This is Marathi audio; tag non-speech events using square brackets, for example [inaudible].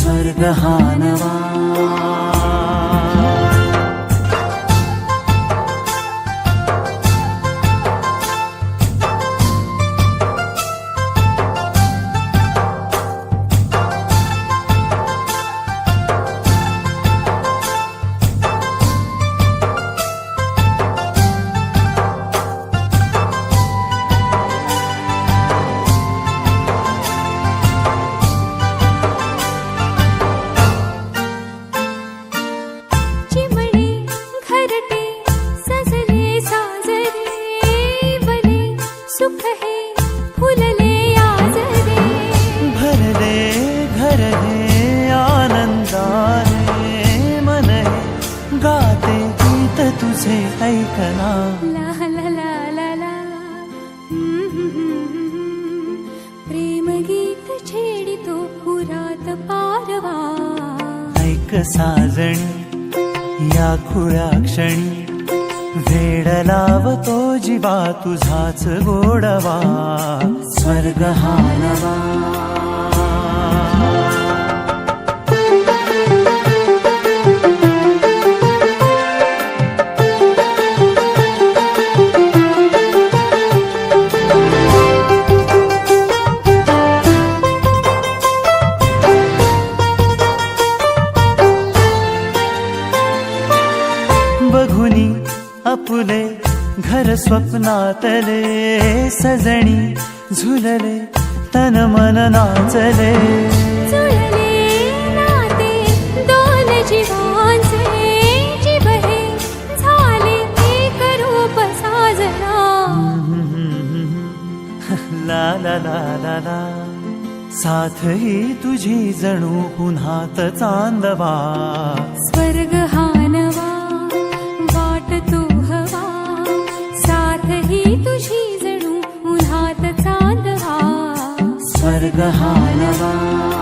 स्वर्ग हा तुझे ऐकना ला ला ला ला ला हम्म, हम्म, हम्म, हम्म. प्रेमगीत छेडितो पुरात पारवा। ऐक साजणी या खुळ्या क्षणी वेड लावतो जीवा तुझाच गोडवा स्वर्ग हा बघुनी अपुले घर स्वप्नातले सजणी झुलले तन मन नाचले। [laughs] ला ला ला ला ला। साथ ही तुझी जणू पुन्हात चांदवा। स्वर्ग हा जणू